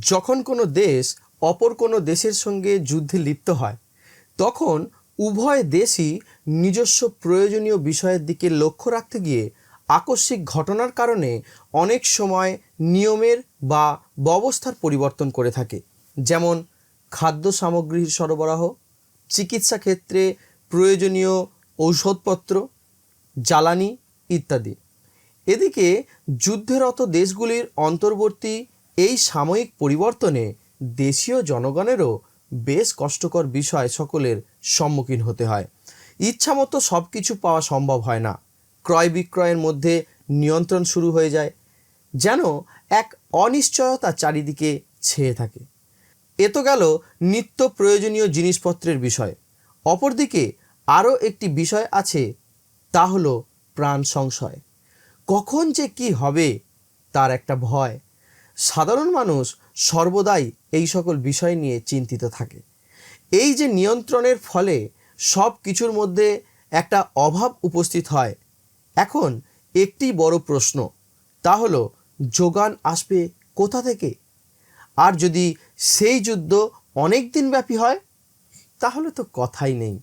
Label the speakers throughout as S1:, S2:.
S1: যখন কোনো দেশ অপর কোনো দেশের সঙ্গে যুদ্ধে লিপ্ত হয়, তখন উভয় দেশই নিজস্ব প্রয়োজনীয় বিষয়ের দিকে লক্ষ্য রাখতে গিয়ে আকস্মিক ঘটনার কারণে অনেক সময় নিয়মের বা ব্যবস্থার পরিবর্তন করে থাকে। যেমন খাদ্য সামগ্রীর সরবরাহ, চিকিৎসা ক্ষেত্রে প্রয়োজনীয় ঔষধপত্র, জ্বালানি ইত্যাদি। এদিকে যুদ্ধরত দেশগুলির অন্তর্বর্তী এই সাময়িক পরিবর্তনে দেশীয় জনগণেরও বেশ কষ্টকর বিষয় সকলের সম্মুখীন হতে হয়। ইচ্ছামতো সব কিছু পাওয়া সম্ভব হয় না। ক্রয় বিক্রয়ের মধ্যে নিয়ন্ত্রণ শুরু হয়ে যায়, যেন এক অনিশ্চয়তা চারিদিকে ছেয়ে থাকে। এ তো গেল নিত্য প্রয়োজনীয় জিনিসপত্রের বিষয়। অপরদিকে আরও একটি বিষয় আছে, তা হলো প্রাণ সংশয়। কখন যে কি হবে, তার একটা ভয়। সাধারণ মানুষ সর্বদাই এই সকল বিষয় নিয়ে চিন্তিত থাকে। এই যে নিয়ন্ত্রণের ফলে সব কিছুর মধ্যে একটা অভাব উপস্থিত হয়, এখন একটি বড় প্রশ্ন, তা হলো যোগান আসবে কোথা থেকে? আর যদি সেই যুদ্ধ অনেক দিন ব্যাপী হয়, তাহলে তো কথাই নেই,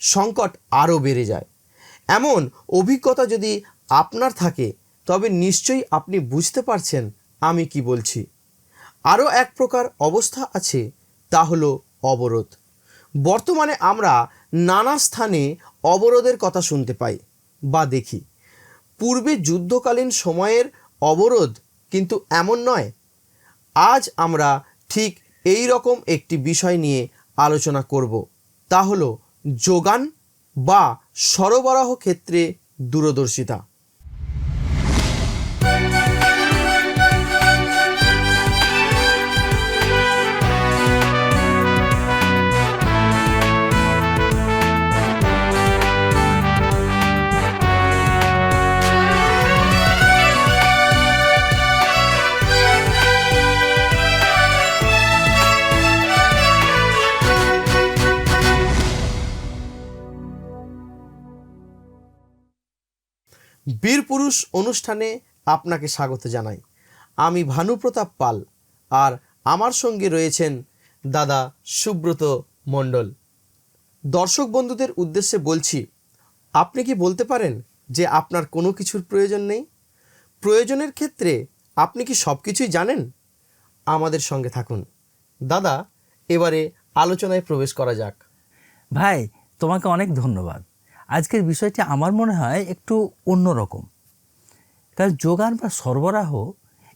S1: সংকট আরও বেড়ে যায়। এমন অভিজ্ঞতা যদি আপনার থাকে, তবে নিশ্চয়ই আপনি বুঝতে পারছেন আমি কি বলছি? আরও এক প্রকার অবস্থা আছে, তা হলো অবরোধ। বর্তমানে আমরা নানা স্থানে অবরোধের কথা শুনতে পাই বা দেখি। পূর্বে যুদ্ধকালীন সময়ের অবরোধ কিন্তু এমন নয়। আজ আমরা ঠিক এই রকম একটি বিষয় নিয়ে আলোচনা করব, তা হলো যোগান বা সরবরাহ ক্ষেত্রে দূরদর্শিতা। বীর পুরুষ অনুষ্ঠানে আপনাকে স্বাগত জানাই। আমি ভানুপ্রতাপ পাল আর আমার সঙ্গে রয়েছেন দাদা সুব্রত মণ্ডল। দর্শক বন্ধুদের উদ্দেশ্যে বলছি, আপনি কি বলতে পারেন যে আপনার কোনো কিছুর প্রয়োজন নেই? প্রয়োজনের ক্ষেত্রে আপনি কি সব কিছুই জানেন? আমাদের সঙ্গে থাকুন। দাদা, এবারে আলোচনায় প্রবেশ করা যাক।
S2: ভাই, তোমাকে অনেক ধন্যবাদ। আজকের বিষয়টি আমার মনে হয় একটু অন্যরকম। কারণ যোগান বা সরবরাহ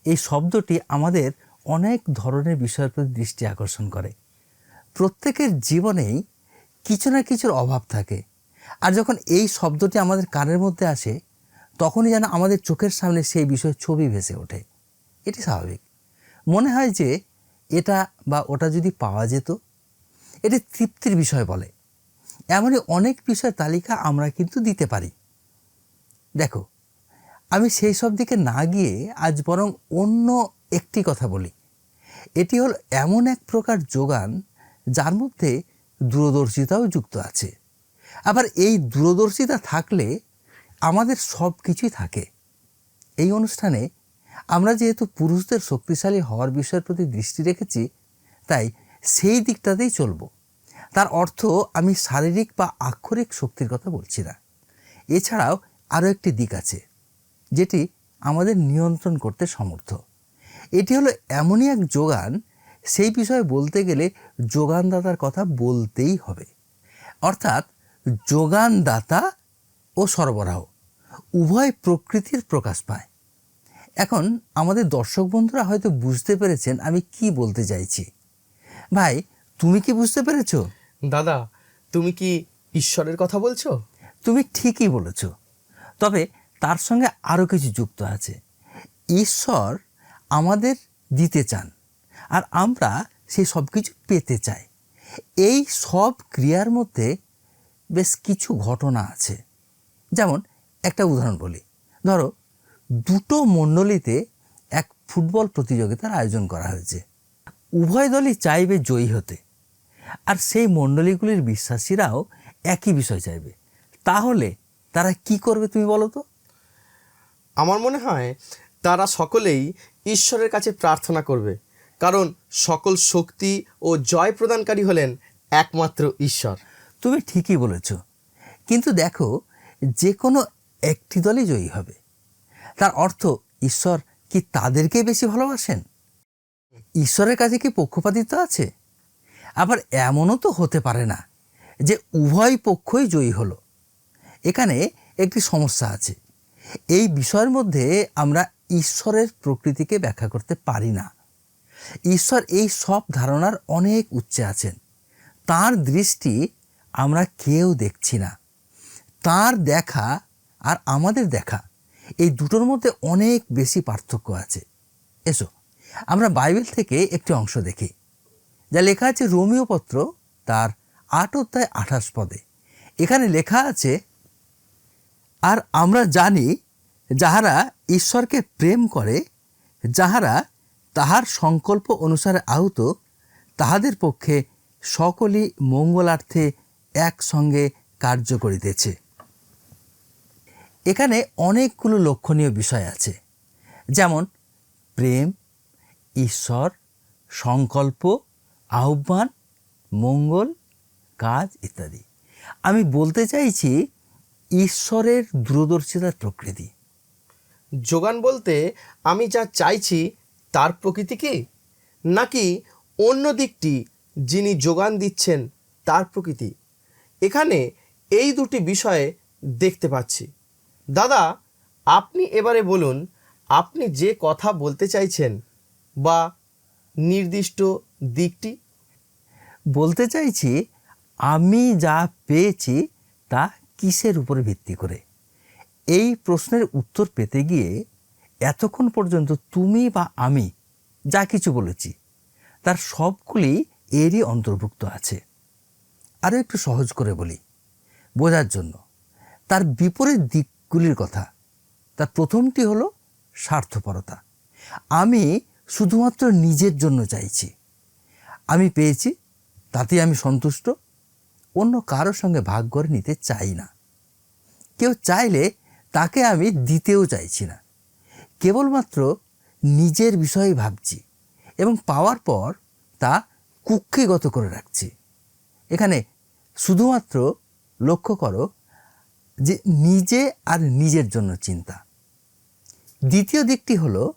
S2: এই শব্দটি আমাদের অনেক ধরনের বিষয়ের প্রতি দৃষ্টি আকর্ষণ করে। প্রত্যেকের জীবনেই কিছু না কিছুর অভাব থাকে। আর যখন এই শব্দটি আমাদের কানের মধ্যে আসে, তখনই যেন আমাদের চোখের সামনে সেই বিষয়ের ছবি ভেসে ওঠে। এটি স্বাভাবিক। মনে হয় যে এটা বা ওটা যদি পাওয়া যেত, এটি তৃপ্তির বিষয় বলে। এমনই অনেক বিষয় তালিকা আমরা কিন্তু দিতে পারি। দেখো, আমি সেই সব দিকে না গিয়ে আজ বরং অন্য একটি কথা বলি। এটি হল এমন এক প্রকার যোগান যার মধ্যে দূরদর্শিতাও যুক্ত আছে। আবার এই দূরদর্শিতা থাকলে আমাদের সব কিছুই থাকে। এই অনুষ্ঠানে আমরা যেহেতু পুরুষদের শক্তিশালী হওয়ার বিষয়ের প্রতি দৃষ্টি রেখেছি, তাই সেই দিকটাতেই চলবো। তার অর্থ আমি শারীরিক বা আক্ষরিক শক্তির কথা বলছি না। এছাড়াও আরও একটি দিক আছে, যেটি আমাদের নিয়ন্ত্রণ করতে সমর্থ। এটি হলো এমনই এক যোগান, সেই বিষয়ে বলতে গেলে যোগানদাতার কথা বলতেই হবে। অর্থাৎ যোগানদাতা ও সরবরাহ, উভয় প্রকৃতির প্রকাশ পায়। এখন আমাদের দর্শক বন্ধুরা হয়তো বুঝতে পেরেছেন আমি কি বলতে চাইছি। ভাই, তুমি কি বুঝতে পেরেছ?
S1: দাদা, তুমি কি ঈশ্বরের কথা বলছো?
S2: তুমি ঠিকই বলেছ। তবে তার সঙ্গে আরও কিছু যুক্ত আছে। ঈশ্বর আমাদের দিতে চান, আর আমরা সেই সব কিছু পেতে চাই। এই সব ক্রিয়ার মধ্যে বেশ কিছু ঘটনা আছে। যেমন একটা উদাহরণ বলি। ধরো, দুটো মণ্ডলীতে এক ফুটবল প্রতিযোগিতার আয়োজন করা হয়েছে। উভয় দলই চাইবে জয়ী হতে। আর সেই মণ্ডলীগুলির বিশ্বাসীরাও একই বিষয় চাইবে। তাহলে তারা কি করবে তুমি বলো তো?
S1: আমার মনে হয় তারা সকলেই ঈশ্বরের কাছে প্রার্থনা করবে কারণ সকল শক্তি ও জয় প্রদানকারী হলেন একমাত্র ঈশ্বর।
S2: তুমি ঠিকই বলেছ কিন্তু দেখো যে কোনো একটি দলই জয়ী হবে। তার অর্থ ঈশ্বর কি তাদেরকে বেশি ভালোবাসেন? ঈশ্বরের কাছে কি পক্ষপাতিত্ব আছে? আবার এমনও তো হতে পারে না যে উভয় পক্ষই জয়ী হলো। এখানে একটি সমস্যা আছে। এই বিষয়ের মধ্যে আমরা ঈশ্বরের প্রকৃতিকে ব্যাখ্যা করতে পারি না। ঈশ্বর এই সব ধারণার অনেক উচ্চে আছেন। তার দৃষ্টি আমরা কেউ দেখছি না। তার দেখা আর আমাদের দেখা এই দুটোর মধ্যে অনেক বেশি পার্থক্য আছে। এসো, আমরা বাইবেল থেকে একটি অংশ দেখি। যা লেখা আছে রোমিও পত্র তার আট অধ্যায় আঠাশ পদে। এখানে লেখা আছে, আর আমরা জানি যাহারা ঈশ্বরকে প্রেম করে, যাহারা তাহার সংকল্প অনুসারে আহত, তাহাদের পক্ষে সকলই মঙ্গলার্থে একসঙ্গে কার্য করিতেছে। এখানে অনেকগুলো লক্ষণীয় বিষয় আছে। যেমন, প্রেম, ঈশ্বর, সংকল্প আহ্বান, মঙ্গল, কাজ ইত্যাদি। আমি বলতে চাইছি ঈশ্বরের দূরদর্শিতার প্রকৃতি।
S1: যোগান বলতে আমি যা চাইছি তার প্রকৃতি কি? নাকি অন্য দিকটি যিনি যোগান দিচ্ছেন তার প্রকৃতি? এখানে এই দুটি বিষয়ে দেখতে পাচ্ছি। দাদা, আপনি এবারে বলুন, আপনি যে কথা বলতে চাইছেন বা নির্দিষ্ট দিকটি।
S2: বলতে চাইছি, আমি যা পেয়েছি তা কিসের উপরে ভিত্তি করে? এই প্রশ্নের উত্তর পেতে গিয়ে এতক্ষণ পর্যন্ত তুমি বা আমি যা কিছু বলেছি, তার সবগুলি এরই অন্তর্ভুক্ত আছে। আরও একটু সহজ করে বলি, বোঝার জন্য। তার বিপরীত দিকগুলির কথা, তার প্রথমটি হলো স্বার্থপরতা। আমি শুধুমাত্র নিজের জন্য চাইছি। আমি পেয়েছি তাতে আমি সন্তুষ্ট। অন্য কারোর সঙ্গে ভাগ করে নিতে চাই না। কেউ চাইলে তাকে আমি দিতেও চাইছি না। কেবলমাত্র নিজের বিষয়ে ভাবছি এবং পাওয়ার পর তা কুক্ষিগত করে রাখছি। এখানে শুধুমাত্র লক্ষ্য করো যে নিজে আর নিজের জন্য চিন্তা। দ্বিতীয় দিকটি হলো,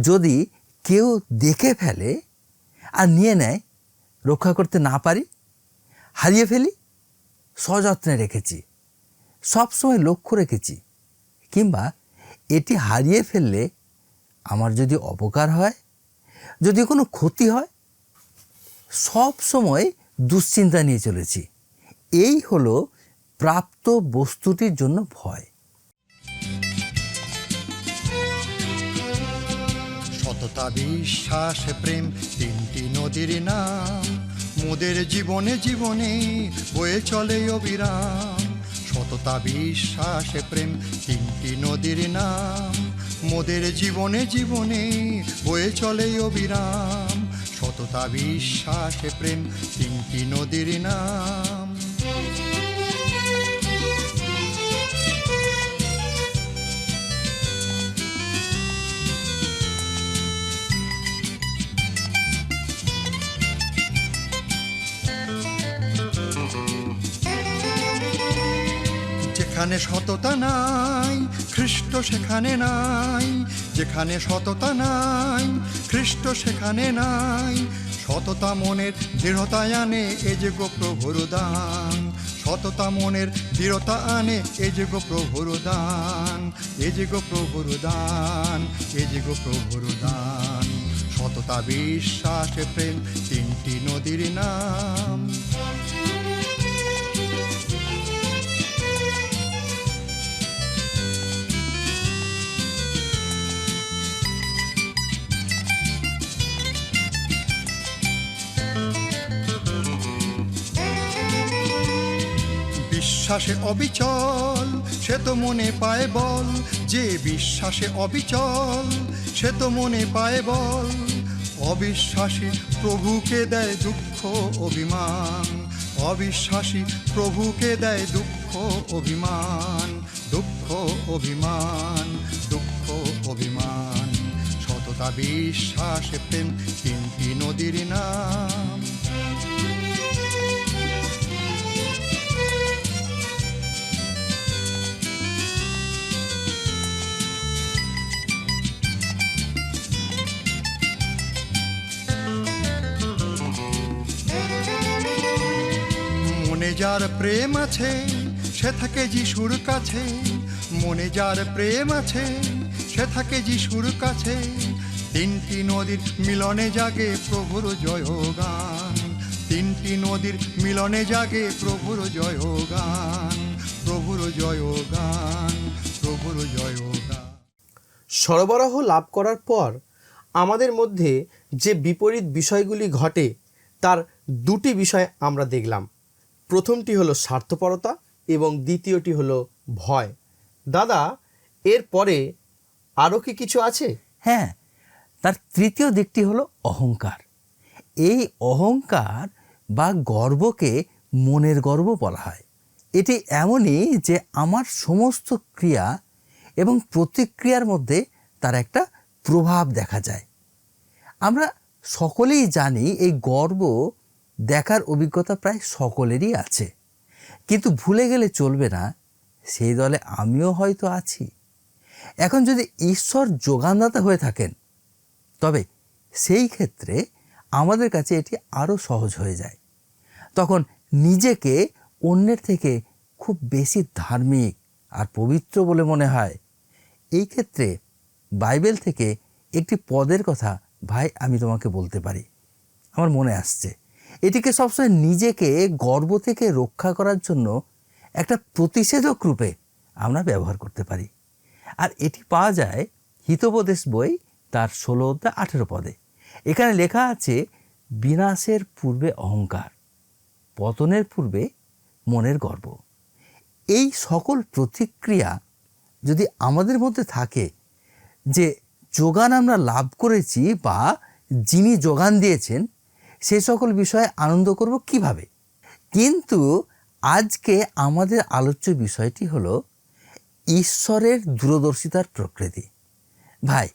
S2: যদি কেউ দেখে ফেলে আর নিয়ে নেয় রক্ষা করতে না পারি, হারিয়ে ফেলি, সযত্নে রেখেছি, সবসময় লক্ষ্য রেখেছি, কিংবা এটি হারিয়ে ফেললে আমার যদি অপকার হয়, যদি কোনো ক্ষতি হয় সব সময় দুশ্চিন্তা নিয়ে চলেছি। এই হলো প্রাপ্ত বস্তুটির জন্য ভয়।
S3: সততা বিশ্বাস, প্রেম, তিনটি নদীর নাম। মোদের জীবনে জীবনে বয়ে চলে অবিরাম। সততা, বিশ্বাস, প্রেম, তিনটি নদীর নাম। মোদের জীবনে জীবনে বয়ে চলে অবিরাম। সততা, বিশ্বাস, প্রেম, তিনটি নদীর নাম। যেখানে সততা নাই খ্রিস্ট সেখানে নাই, যেখানে সততা নাই খ্রিস্ট সেখানে নাই। সততা মনের দৃঢ়তা আনে, এ যে গো প্রভুর দান। সততা মনের দৃঢ়তা আনে, এ যে গো প্রভুর দান। এ যে গো প্রভুর দান, এ যে গো প্রভুর দান। সততা বিশ্বাস, প্রেম তিনটি নদীর নাম। বিশ্বাসে অবিচল, সে তো মনে পায় বল। যে বিশ্বাসে অবিচল, সে তো মনে পায় বল। অবিশ্বাসী প্রভুকে দেয় দুঃখ, অভিমান। অবিশ্বাসী প্রভুকে দেয় দুঃখ, অভিমান। দুঃখ অভিমান। দুঃখ, অভিমান। সততা, বিশ্বাসে, প্রেম তিনটি নদীর নাম। যার প্রেম আছে, সে থাকে যিশুর কাছে। মনে যার প্রেম আছে, সে থাকে যিশুর কাছে। তিনটি নদীর মিলনে জাগে প্রভুর জয় গান তিনটি নদীর মিলনে জাগে প্রভুর জয় গান প্রভুর জয় গান প্রভুর জয় গান
S1: সরবরাহ লাভ করার পর আমাদের মধ্যে যে বিপরীত বিষয়গুলি ঘটে, তার দুটি বিষয় আমরা দেখলাম। প্রথমটি হলো স্বার্থপরতা এবং দ্বিতীয়টি হলো ভয়। দাদা এরপরে আরও কি কিছু আছে?
S2: হ্যাঁ তার তৃতীয় দিকটি হলো অহংকার। এই অহংকার বা গর্বকে মনের গর্ব বলা হয়। এটি এমনই যে আমার সমস্ত ক্রিয়া এবং প্রতিক্রিয়ার মধ্যে তার একটা প্রভাব দেখা যায়। আমরা সকলেই জানি এই গর্ব দেখার অভিজ্ঞতা প্রায় সকলেরই আছে। কিন্তু ভুলে গেলে চলবে না, সেই দলে আমিও হয়তো আছি। এখন যদি ঈশ্বর যোগানদাতা হয়ে থাকেন, তবে সেই ক্ষেত্রে আমাদের কাছে এটি আরও সহজ হয়ে যায়। তখন নিজেকে অন্যের থেকে খুব বেশি ধার্মিক আর পবিত্র বলে মনে হয়। এই ক্ষেত্রে বাইবেল থেকে একটি পদের কথা ভাই আমি তোমাকে বলতে পারি। আমার মনে আসছে। এটিকে সবসময় নিজেকে গর্ব থেকে রক্ষা করার জন্য একটা প্রতিষেধক রূপে আমরা ব্যবহার করতে পারি। আর এটি পাওয়া যায় হিতোপদেশ বই তার ষোলো অধ্যায় আঠেরো পদে। এখানে লেখা আছে, বিনাশের পূর্বে অহংকার, পতনের পূর্বে মনের গর্ব। এই সকল প্রতিক্রিয়া যদি আমাদের মধ্যে থাকে যে যোগান আমরা লাভ করেছি বা যিনি যোগান দিয়েছেন সে সকল বিষয়ে আনন্দ করব কীভাবে? কিন্তু আজকে আমাদের আলোচ্য বিষয়টি হলো ঈশ্বরের দূরদর্শিতার প্রকৃতি। ভাই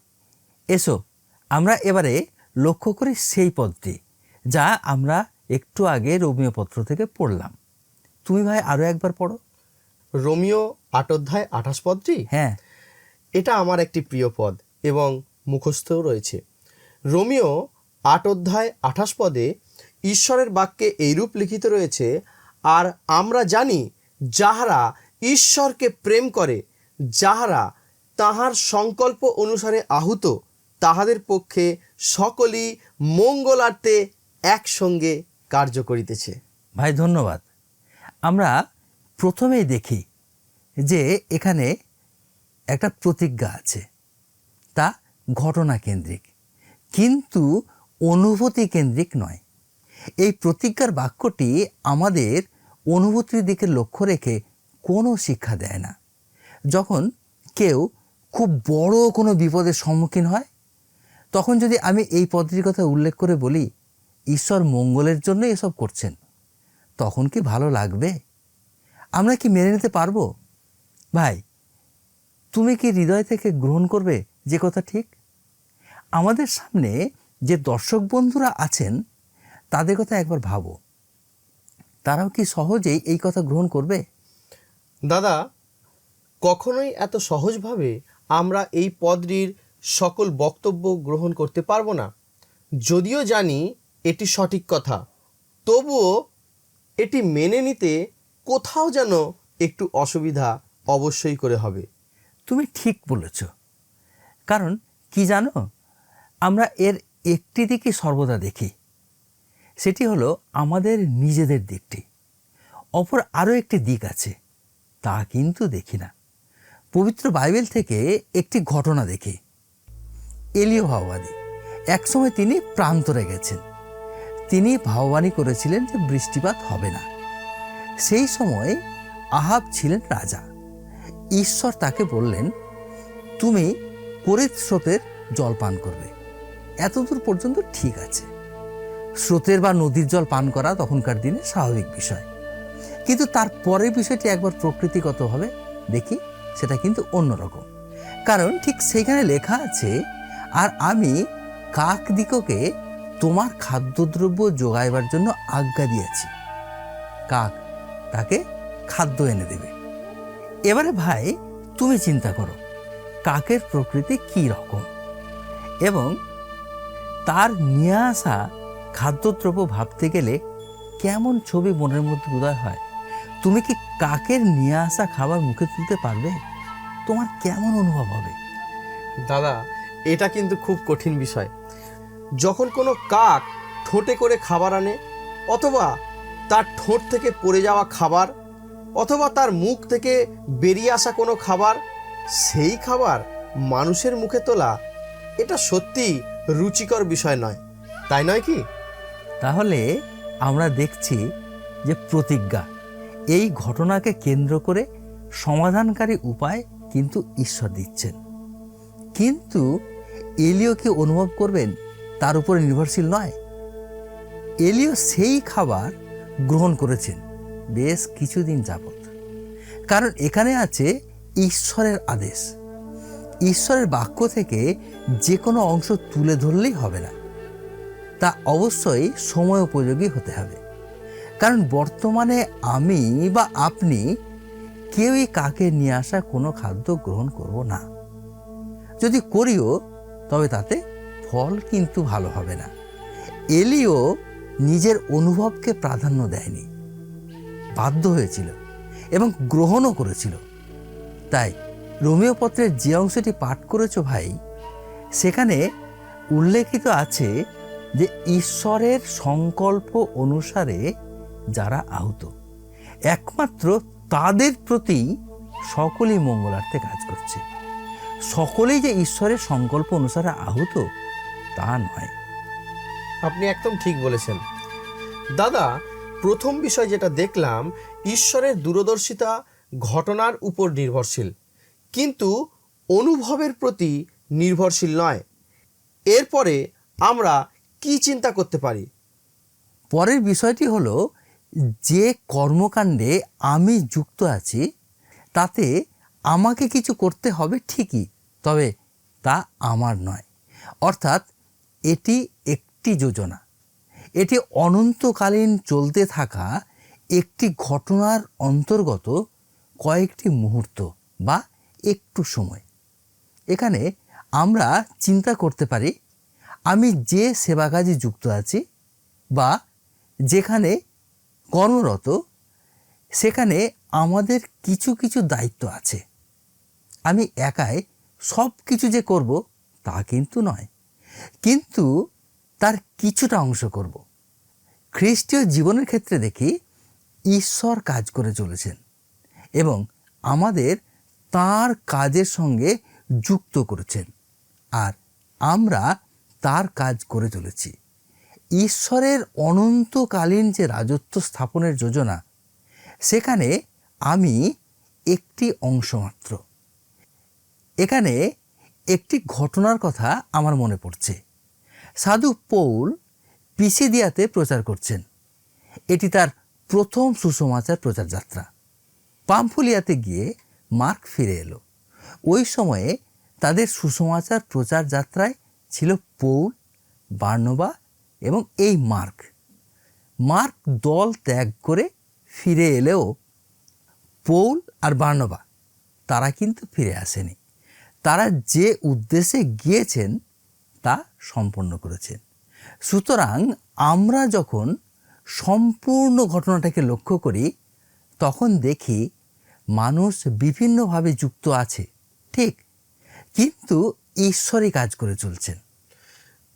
S2: এসো আমরা এবারে লক্ষ্য করি সেই পদটি যা আমরা একটু আগে রোমিও পত্র থেকে পড়লাম। তুমি ভাই আরও একবার পড়ো।
S1: রোমিও আট অধ্যায় আঠাশ পদটি?
S2: হ্যাঁ।
S1: এটা আমার একটি প্রিয় পদ এবং মুখস্থও রয়েছে। রোমিও আট অধ্যায় আঠাশ পদে ঈশ্বরের বাক্যে এইরূপ লিখিত রয়েছে, আর আমরা জানি যাহারা ঈশ্বরকে প্রেম করে, যাহারা তাহার সংকল্প অনুসারে আহুত, তাহাদের পক্ষে সকলই মঙ্গলার্থে একসঙ্গে কার্য করিতেছে।
S2: ভাই, ধন্যবাদ। আমরা প্রথমেই দেখি যে এখানে একটা প্রতিজ্ঞা আছে, তা ঘটনা কেন্দ্রিক। কিন্তু অনুভূতি কেন্দ্রিক নয়। এই প্রতিজ্ঞার বাক্যটি আমাদের অনুভূতির দিকে লক্ষ্য রেখে কোনো শিক্ষা দেয় না। যখন কেউ খুব বড় কোনো বিপদের সম্মুখীন হয়, তখন যদি আমি এই পদ্ধতির কথা উল্লেখ করে বলি, ঈশ্বর মঙ্গলের জন্য এসব করছেন, তখন কি ভালো লাগবে? আমরা কি মেনে নিতে পারব? ভাই, তুমি কি হৃদয় থেকে গ্রহণ করবে যে কথা ঠিক? আমাদের সামনে যে দর্শক বন্ধুরা আছেন তাদের কথা একবার ভাবো। তারাও কি সহজেই এই কথা গ্রহণ করবে?
S1: দাদা কখনোই এত সহজভাবে আমরা এই পদটির সকল বক্তব্য গ্রহণ করতে পারব না। যদিও জানি এটি সঠিক কথা তবুও এটি মেনে নিতে কোথাও যেন একটু অসুবিধা অবশ্যই করে হবে।
S2: তুমি ঠিক বলেছ। কারণ কি জানো আমরা এর একটি দিকই সর্বদা দেখি। সেটি হলো আমাদের নিজেদের দিকটি। অপর আরও একটি দিক আছে, তা কিন্তু দেখি না। পবিত্র বাইবেল থেকে একটি ঘটনা দেখি। এলিও ভাওবাদী একসময় তিনি প্রান্তরে গেছেন। তিনি ভাববাণী করেছিলেন যে বৃষ্টিপাত হবে না। সেই সময় আহাব ছিলেন রাজা। ঈশ্বর তাকে বললেন, তুমি করিত স্রোতের জল পান করবে। এতদূর পর্যন্ত ঠিক আছে। স্রোতের বা নদীর জল পান করা তখনকার দিনে স্বাভাবিক বিষয়। কিন্তু তার পরের বিষয়টি একবার প্রকৃতিগতভাবে দেখি, সেটা কিন্তু অন্যরকম কারণ ঠিক সেখানে লেখা আছে, আর আমি কাক দিককে তোমার খাদ্যদ্রব্য যোগাইবার জন্য আজ্ঞা দিয়েছি। কাক তাকে খাদ্য এনে দেবে। এবারে ভাই, তুমি চিন্তা করো, কাকের প্রকৃতি কী রকম? এবং তার নিয়ে আসা খাদ্যদ্রব্য ভাবতে গেলে কেমন ছবি মনের মধ্যে উদয় হয়? তুমি কি কাকের নিয়ে আসা খাবার মুখে তুলতে পারবে? তোমার কেমন অনুভব হবে?
S1: দাদা, এটা কিন্তু খুব কঠিন বিষয়। যখন কোনো কাক ঠোঁটে করে খাবার আনে, অথবা তার ঠোঁট থেকে পড়ে যাওয়া খাবার, অথবা তার মুখ থেকে বেরিয়ে আসা কোনো খাবার, সেই খাবার মানুষের মুখে তোলা, এটা সত্যি রুচিকর বিষয় নয়। তাই নয় কি?
S2: তাহলে আমরা দেখছি যে প্রতিজ্ঞা, এই ঘটনাকে কেন্দ্র করে সমাধানকারী উপায় কিন্তু ঈশ্বর দিচ্ছেন। কিন্তু এলিও কি অনুভব করবেন তার উপরে নির্ভরশীল নয়? এলিও সেই খাবার গ্রহণ করেছেন বেশ কিছুদিন যাবত কারণ এখানে আছে ঈশ্বরের আদেশ। ঈশ্বরের বাক্য থেকে যে কোনো অংশ তুলে ধরলেই হবে না। তা অবশ্যই সময় উপযোগী হতে হবে। কারণ বর্তমানে আমি বা আপনি কেউই কাকে নিয়ে আসা কোনো খাদ্য গ্রহণ করব না। যদি করিও, তবে তাতে ফল কিন্তু ভালো হবে না। এলিও নিজের অনুভবকে প্রাধান্য দেয়নি। বাধ্য হয়েছিল এবং গ্রহণও করেছিল। তাই রোমিও পত্রের যে অংশটি পাঠ করেছ ভাই, সেখানে উল্লেখিত আছে যে ঈশ্বরের সংকল্প অনুসারে যারা আহত, একমাত্র তাদের প্রতি সকলেই মঙ্গলার্থে কাজ করছে। সকলেই যে ঈশ্বরের সংকল্প অনুসারে আহত, তা নয়।
S1: আপনি একদম ঠিক বলেছেন। দাদা, প্রথম বিষয় যেটা দেখলাম, ঈশ্বরের দূরদর্শিতা ঘটনার উপর নির্ভরশীল। কিন্তু অনুভবের প্রতি নির্ভরশীল নয়। এরপরে আমরা কি চিন্তা করতে পারি?
S2: পরের বিষয়টি হলো, যে কর্মকাণ্ডে আমি যুক্ত আছি, তাতে আমাকে কিছু করতে হবে ঠিকই, তবে তা আমার নয়। অর্থাৎ, এটি একটি যোজনা। এটি অনন্তকালীন চলতে থাকা একটি ঘটনার অন্তর্গত কয়েকটি মুহূর্ত বা একটু সময়। এখানে আমরা চিন্তা করতে পারি, আমি যে সেবা কাজে যুক্ত আছি বা যেখানে কর্মরত, সেখানে আমাদের কিছু কিছু দায়িত্ব আছে। আমি একাই সব কিছু যে করব তা কিন্তু নয়, কিন্তু তার কিছুটা অংশ করব। খ্রিস্টীয় জীবনের ক্ষেত্রে দেখি, ঈশ্বর কাজ করে চলেছেন এবং আমাদের তার কাজের সঙ্গে যুক্ত করেছেন। আর আমরা তার কাজ করে চলেছি। ঈশ্বরের অনন্তকালীন যে রাজত্ব স্থাপনের যোজনা, সেখানে আমি একটি অংশ মাত্র। এখানে একটি ঘটনার কথা আমার মনে পড়ছে। সাধু পৌল পিসিদিয়াতে প্রচার করছেন। এটি তার প্রথম সুসমাচার প্রচার যাত্রা। পাম্ফুলিয়াতে গিয়ে মার্ক ফিরে এলো। ওই সময়ে তাদের সুসমাচার প্রচার যাত্রায় ছিল পৌল, বার্নবা এবং এই মার্ক। মার্ক দল ত্যাগ করে ফিরে এলেও পৌল আর বার্নবা তারা কিন্তু ফিরে আসেনি। তারা যে উদ্দেশ্যে গিয়েছেন তা সম্পন্ন করেছেন। সুতরাং আমরা যখন সম্পূর্ণ ঘটনাটাকে লক্ষ্য করি, তখন দেখি মানুষ বিভিন্নভাবে যুক্ত আছে, ঠিক? কিন্তু ঈশ্বরই কাজ করে চলছেন।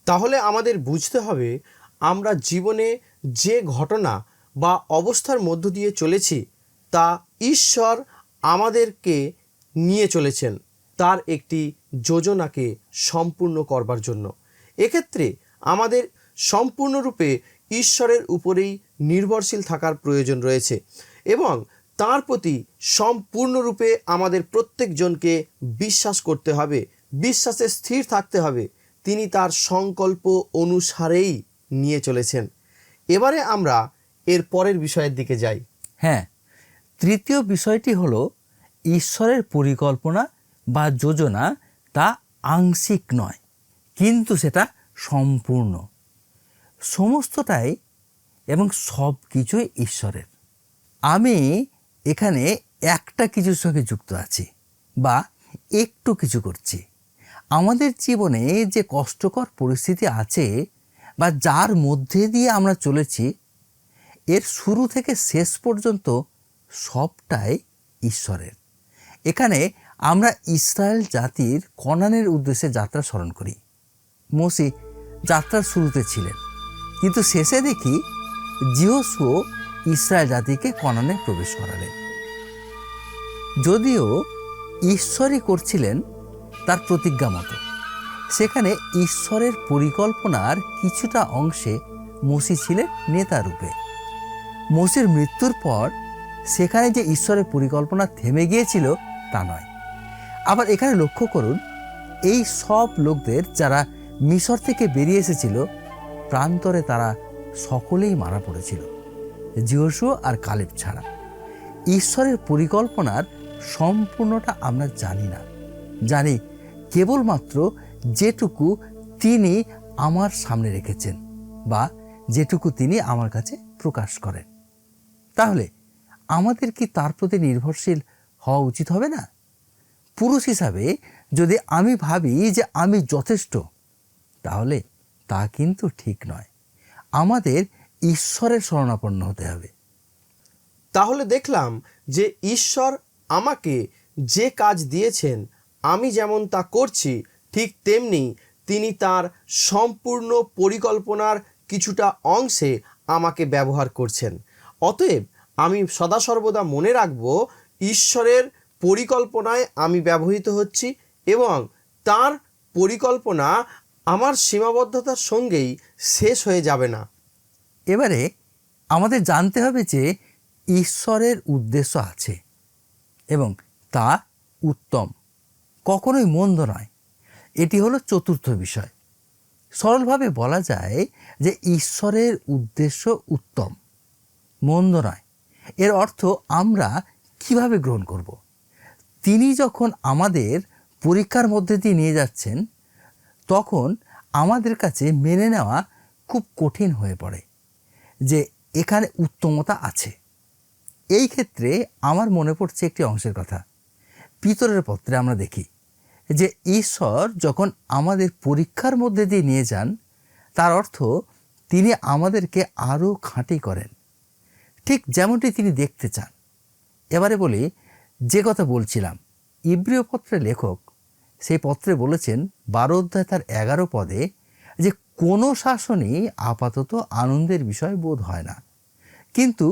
S1: তাহলে আমাদের বুঝতে হবে আমরা জীবনে যে ঘটনা বা অবস্থার মধ্য দিয়ে চলেছি, তা ঈশ্বর আমাদেরকে নিয়ে চলেছেন, তার একটি যোজনাকে সম্পূর্ণ করবার জন্য। এক্ষেত্রে আমাদের সম্পূর্ণরূপে ঈশ্বরের উপরেই নির্ভরশীল থাকার প্রয়োজন রয়েছে এবং তার প্রতি সম্পূর্ণরূপে আমাদের প্রত্যেকজনকে বিশ্বাস করতে হবে, বিশ্বাসে স্থির থাকতে হবে। তিনি তার সংকল্প অনুসারেই নিয়ে চলেছেন। এবারে আমরা এর পরের বিষয়ের দিকে যাই।
S2: হ্যাঁ তৃতীয় বিষয়টি হলো ঈশ্বরের পরিকল্পনা বা যোজনা তা আংশিক নয়, কিন্তু সেটা সম্পূর্ণ। সমস্তটাই এবং সব কিছুই ঈশ্বরের। আমি এখানে একটা কিছুর সঙ্গে যুক্ত আছি বা একটু কিছু করছি। আমাদের জীবনে যে কষ্টকর পরিস্থিতি আছে বা যার মধ্যে দিয়ে আমরা চলেছি, এর শুরু থেকে শেষ পর্যন্ত সবটাই ঈশ্বরের। এখানে আমরা ইসরায়েল জাতির কনানের উদ্দেশ্যে যাত্রা স্মরণ করি। মসি যাত্রার শুরুতে ছিলেন, কিন্তু শেষে দেখি জিহসুও ইসরায়েল জাতিকে কননে প্রবেশ করালেন। যদিও ঈশ্বরই করছিলেন তার প্রতিজ্ঞা মতো, সেখানে ঈশ্বরের পরিকল্পনার কিছুটা অংশে মসি ছিলেন নেতা রূপে। মসির মৃত্যুর পর সেখানে যে ঈশ্বরের পরিকল্পনা থেমে গিয়েছিল তা নয়। আবার এখানে লক্ষ্য করুন, এই সব লোকদের যারা মিশর থেকে বেরিয়ে এসেছিল, প্রান্তরে তারা সকলেই মারা পড়েছিল। জিহসু আর কালেব ছাড়া। ঈশ্বরের পরিকল্পনার সম্পূর্ণটা আমরা জানি না। জানি কেবলমাত্র যেটুকু তিনি আমার সামনে রেখেছেন বা যেটুকু তিনি আমার কাছে প্রকাশ করেন। তাহলে আমাদের কি তার প্রতি নির্ভরশীল হওয়া উচিত হবে না? পুরুষ হিসাবে যদি আমি ভাবি যে আমি যথেষ্ট, তাহলে তা কিন্তু ঠিক নয়। আমাদের ঈশ্বরের শরণাপন্ন হতে হবে।
S1: তাহলে দেখলাম যে ঈশ্বর আমাকে যে কাজ দিয়েছেন, আমি যেমন তা করছি, ঠিক তেমনি তিনি তার সম্পূর্ণ পরিকল্পনার কিছুটা অংশে আমাকে ব্যবহার করছেন। অতএব আমি সদা সর্বদা মনে রাখব, ঈশ্বরের পরিকল্পনায় আমি ব্যবহৃত হচ্ছি এবং তার পরিকল্পনা আমার সীমাবদ্ধতার সঙ্গেই শেষ হয়ে যাবে না।
S2: এবারে আমাদের জানতে হবে যে ঈশ্বরের উদ্দেশ্য আছে এবং তা উত্তম, কখনোই মন্দ নয়। এটি হলো চতুর্থ বিষয়। সরলভাবে বলা যায় যে ঈশ্বরের উদ্দেশ্য উত্তম, মন্দ নয়। এর অর্থ আমরা কীভাবে গ্রহণ করব? তিনি যখন আমাদের পরীক্ষার মধ্যে দিয়ে নিয়ে যাচ্ছেন, তখন আমাদের কাছে মেনে নেওয়া খুব কঠিন হয়ে পড়ে। যে এখানে উত্তমতা আছে। এই ক্ষেত্রে আমার মনে পড়ছে একটি অংশের কথা। পিতরের পত্রে আমরা দেখি যে ঈশ্বর যখন আমাদের পরীক্ষার মধ্যে দিয়ে নিয়ে যান, তার অর্থ তিনি আমাদেরকে আরও খাঁটি করেন। ঠিক যেমনটি তিনি দেখতে চান। এবারে বলি, যে কথা বলছিলাম, ইব্রিয় পত্রের লেখক সেই পত্রে বলেছেন, বারো অধ্যায় তার এগারো পদে কোনো শাসনই আপাতত আনন্দের বিষয় বোধ হয় না, কিন্তু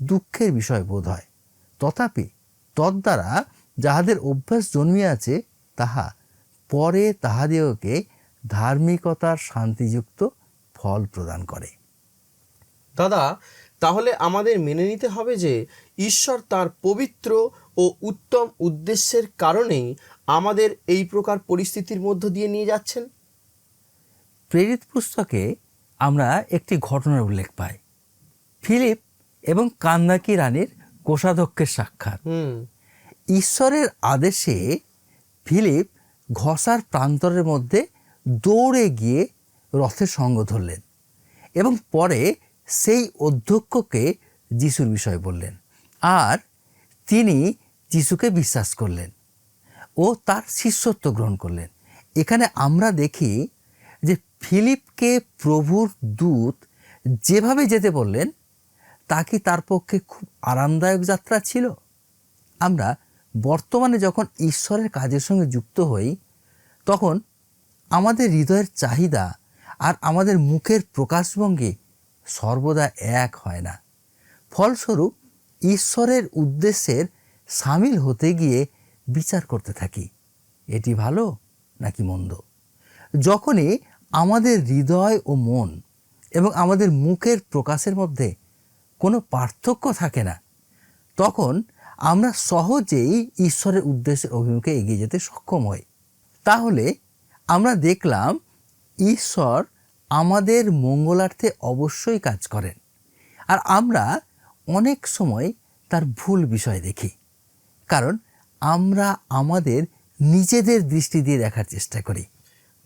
S2: দুঃখের বিষয় বোধ হয়। তথাপি তদ্বারা যাহাদের অভ্যাস জন্মিয়ে আছে, তাহা পরে তাহাদিওকে ধার্মিকতার শান্তিযুক্ত ফল প্রদান করে।
S1: দাদা, তাহলে আমাদের মেনে নিতে হবে যে ঈশ্বর তার পবিত্র ও উত্তম উদ্দেশ্যের কারণেই আমাদের এই প্রকার পরিস্থিতির মধ্য দিয়ে নিয়ে যাচ্ছেন?
S2: প্রেরিত পুস্তকে আমরা একটি ঘটনার উল্লেখ পাই। ফিলিপ এবং কান্দাকি রানীর কোষাধ্যক্ষের সাক্ষাৎ। ঈশ্বরের আদেশে ফিলিপ ঘষার প্রান্তরের মধ্যে দৌড়ে গিয়ে রথের সঙ্গ ধরলেন এবং পরে সেই অধ্যক্ষকে যিশুর বিষয় বললেন আর তিনি যিশুকে বিশ্বাস করলেন ও তার শিষ্যত্ব গ্রহণ করলেন। এখানে আমরা দেখি যে ফিলিপকে প্রভুর দূত যেভাবে যেতে বললেন, তা কি তার পক্ষে খুব আরামদায়ক যাত্রা ছিল? আমরা বর্তমানে যখন ঈশ্বরের কাজের সঙ্গে যুক্ত হই, তখন আমাদের হৃদয়ের চাহিদা আর আমাদের মুখের প্রকাশভঙ্গি সর্বদা এক হয় না। ফলস্বরূপ, ঈশ্বরের উদ্দেশ্যের সামিল হতে গিয়ে বিচার করতে থাকি। এটি ভালো নাকি মন্দ? যখনই আমাদের হৃদয় ও মন এবং আমাদের মুখের প্রকাশের মধ্যে কোনো পার্থক্য থাকে না। তখন আমরা সহজেই ঈশ্বরের উদ্দেশ্যের অভিমুখে এগিয়ে যেতে সক্ষম হই। তাহলে আমরা দেখলাম ঈশ্বর আমাদের মঙ্গলার্থে অবশ্যই কাজ করেন। আর আমরা অনেক সময় তার ভুল বিষয় দেখি। কারণ আমরা আমাদের নিজেদের দৃষ্টি দিয়ে দেখার চেষ্টা করি।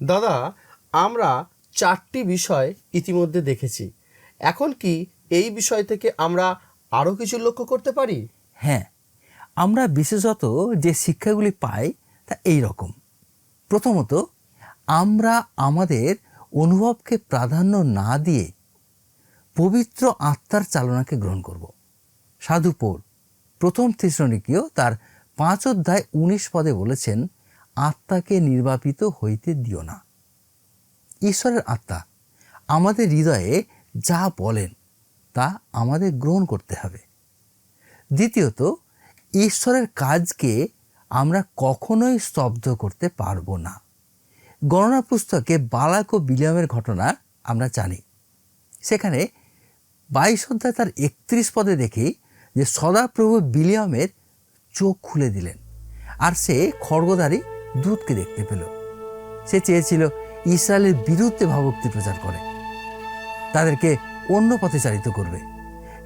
S1: দাদা আমরা চারটি বিষয় ইতিমধ্যে দেখেছি। এখন কি এই বিষয় থেকে আমরা আরও কিছু লক্ষ্য করতে পারি?
S2: হ্যাঁ আমরা বিশেষত যে শিক্ষাগুলি পাই তা এই রকম। প্রথমত, আমরা আমাদের অনুভবকে প্রাধান্য না দিয়ে পবিত্র আত্মার চালনাকে গ্রহণ করব। সাধু পৌল প্রথম থিশ্রণিকীয় তার পাঁচ অধ্যায় উনিশ পদে বলেছেন, আত্মাকে নির্বাপিত হইতে দিও না। ঈশ্বরের আত্মা আমাদের হৃদয়ে যা বলেন, তা আমাদের গ্রহণ করতে হবে। দ্বিতীয়ত, ঈশ্বরের কাজকে আমরা কখনোই স্তব্ধ করতে পারব না। গণনা পুস্তকে বালাক ও বিলিয়ামের ঘটনা আমরা জানি। সেখানে বাইশ অধ্যায় তার একত্রিশ পদে দেখি যে সদাপ্রভু বিলিয়মের চোখ খুলে দিলেন আর সে খড়গদারি দূতকে দেখতে পেল। সে চেয়েছিল ইসরায়েলের বিরুদ্ধে ভাবুক্তি প্রচার করে। তাদেরকে অন্য পথে চালিত করবে।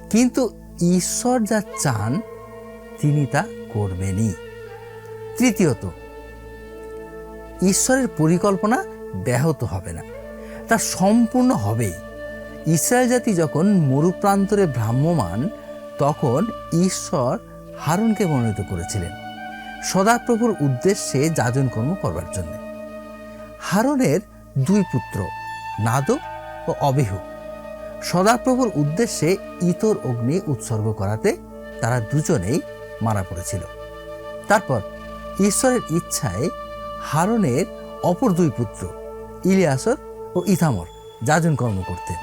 S2: কিন্তু ঈশ্বর যা চান, তিনি তা করবেনই। তৃতীয়ত, ঈশ্বরের পরিকল্পনা ব্যাহত হবে না। তা সম্পূর্ণ হবেই। ইসরায়েল জাতি যখন মরুপ্রান্তরে ভ্রাম্যমান তখন ঈশ্বর হারুনকে মনোনীত করেছিলেন। সদাপ্রভুর উদ্দেশ্যে যাজন কর্ম করবার জন্য। হারনের দুই পুত্র, নাদব ও অবিহু। সদাপ্রভুর উদ্দেশ্যে ইতর অগ্নি উৎসর্গ করাতে তারা দুজনেই মারা পড়েছিল। তারপর ঈশ্বরের ইচ্ছায় হারনের অপর দুই পুত্র, ইলিয়াসর ও ইথামর, যাজন কর্ম করতেন।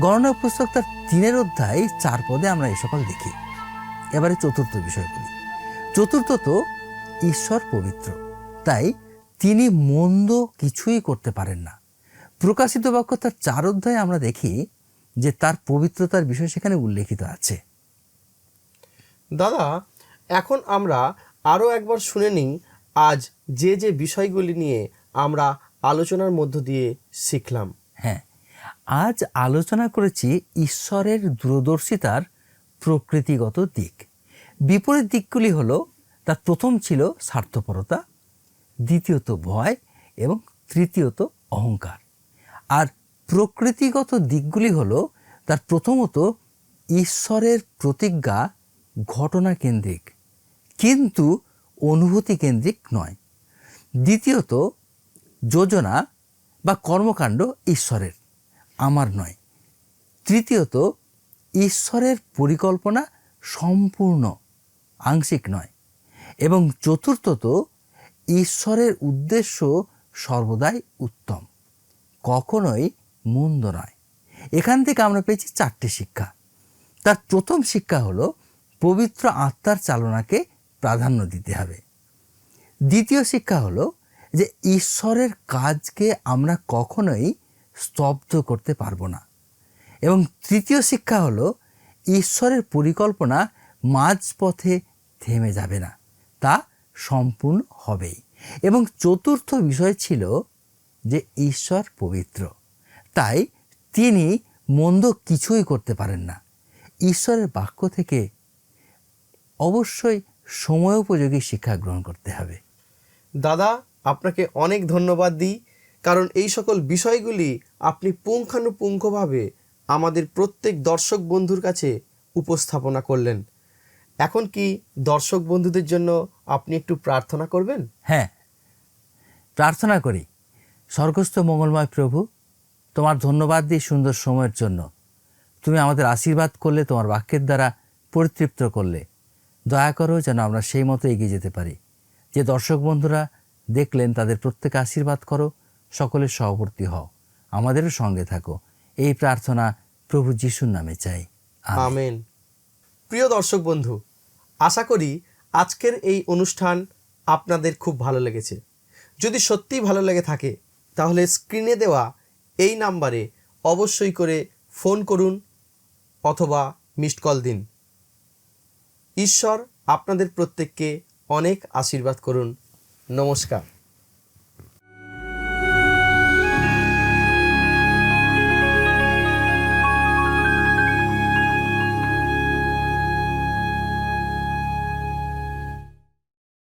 S2: গণনা পুস্তক তার তিনের অধ্যায় চার পদে আমরা এ সকল দেখি। এবারে চতুর্থ বিষয় বলি। চতুর্থত ঈশ্বর পবিত্র, তাই তিনি মন্দ কিছুই করতে পারেন না। প্রকাশিত বাক্য তার চার অধ্যায়ে আমরা দেখি যে তার পবিত্রতার বিষয় সেখানে উল্লেখিত আছে।
S1: দাদা এখন আমরা আরও একবার শুনে নিই আজ যে যে বিষয়গুলি নিয়ে আমরা আলোচনার মধ্য দিয়ে শিখলাম।
S2: হ্যাঁ আজ আলোচনা করেছি ঈশ্বরের দূরদর্শিতার প্রকৃতিগত দিক। বিপরীত দিকগুলি হলো তার প্রথম ছিল স্বার্থপরতা দ্বিতীয়ত ভয় এবং তৃতীয়ত অহংকার। আর প্রকৃতিগত দিকগুলি হলো, তার প্রথমত ঈশ্বরের প্রতিজ্ঞা ঘটনা কেন্দ্রিক কিন্তু অনুভূতি কেন্দ্রিক নয়। দ্বিতীয়ত যোজনা বা কর্মকাণ্ড ঈশ্বরের, আমার নয়। তৃতীয়ত ঈশ্বরের পরিকল্পনা সম্পূর্ণ, আংশিক নয়। এবং চতুর্থত ঈশ্বরের উদ্দেশ্য সর্বদাই উত্তম। কখনোই মন্দ নয়। এখান থেকে আমরা পেয়েছি চারটি শিক্ষা। তার প্রথম শিক্ষা হলো, পবিত্র আত্মার চালনাকে প্রাধান্য দিতে হবে। দ্বিতীয় শিক্ষা হলো যে, ঈশ্বরের কাজকে আমরা কখনোই স্তব্ধ করতে পারব না। এবং তৃতীয় শিক্ষা হলো, ঈশ্বরের পরিকল্পনা মাঝপথে থেমে যাবে না। তা সম্পূর্ণ হবেই। এবং চতুর্থ বিষয় ছিল যে ঈশ্বর পবিত্র। তাই তিনি মন্দ কিছুই করতে পারেন না। ঈশ্বরের বাক্য থেকে অবশ্যই সময়োপযোগী শিক্ষা গ্রহণ করতে হবে।
S1: দাদা, আপনাকে অনেক ধন্যবাদ দিই, কারণ এই সকল বিষয়গুলি আপনি পুঙ্খানুপুঙ্খভাবে আমাদের প্রত্যেক দর্শক বন্ধুর কাছে উপস্থাপনা করলেন। এখন কি দর্শক বন্ধুদের জন্য আপনি একটু প্রার্থনা করবেন?
S2: হ্যাঁ প্রার্থনা করি। স্বর্গস্থ মঙ্গলময় প্রভু তোমার ধন্যবাদ দিই সুন্দর সময়ের জন্য। তুমি আমাদের আশীর্বাদ করলে তোমার বাক্যের দ্বারা পরিতৃপ্ত করলে। দয়া করো যেন আমরা সেই মতো এগিয়ে যেতে পারি। যে দর্শক বন্ধুরা দেখলেন তাদের প্রত্যেকে আশীর্বাদ করো সকলের সহবর্তী হও। আমাদেরও সঙ্গে থাকো। এই প্রার্থনা প্রভু যিশুর নামে চাই।
S1: আমেন। প্রিয় দর্শক বন্ধু আশা করি আজকের এই অনুষ্ঠান আপনাদের খুব ভালো লেগেছে। যদি সত্যিই ভালো লেগে থাকে, তাহলে স্ক্রিনে দেওয়া এই নাম্বারে অবশ্যই করে ফোন করুন অথবা মিসড কল দিন। ঈশ্বর আপনাদের প্রত্যেককে অনেক আশীর্বাদ করুন। নমস্কার।